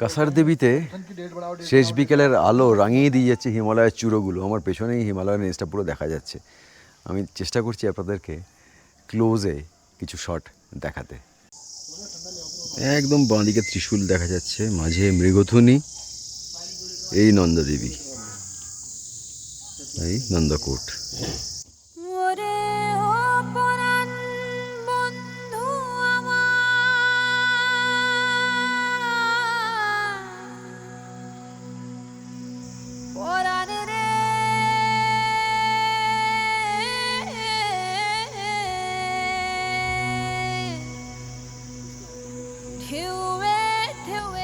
কাসার দেবীতে শেষ বিকেলের আলো রাঙিয়ে দিয়ে যাচ্ছে হিমালয়ের চূড়োগুলো। আমার পেছনেই হিমালয়ের রেঞ্জটা পুরো দেখা যাচ্ছে। আমি চেষ্টা করছি আপনাদেরকে ক্লোজে কিছু শট দেখাতে। একদম বাঁদিকে ত্রিশূল দেখা যাচ্ছে, মাঝে মৃগথুনি এই নন্দাদেবী এই Nandakot hill red, hill red.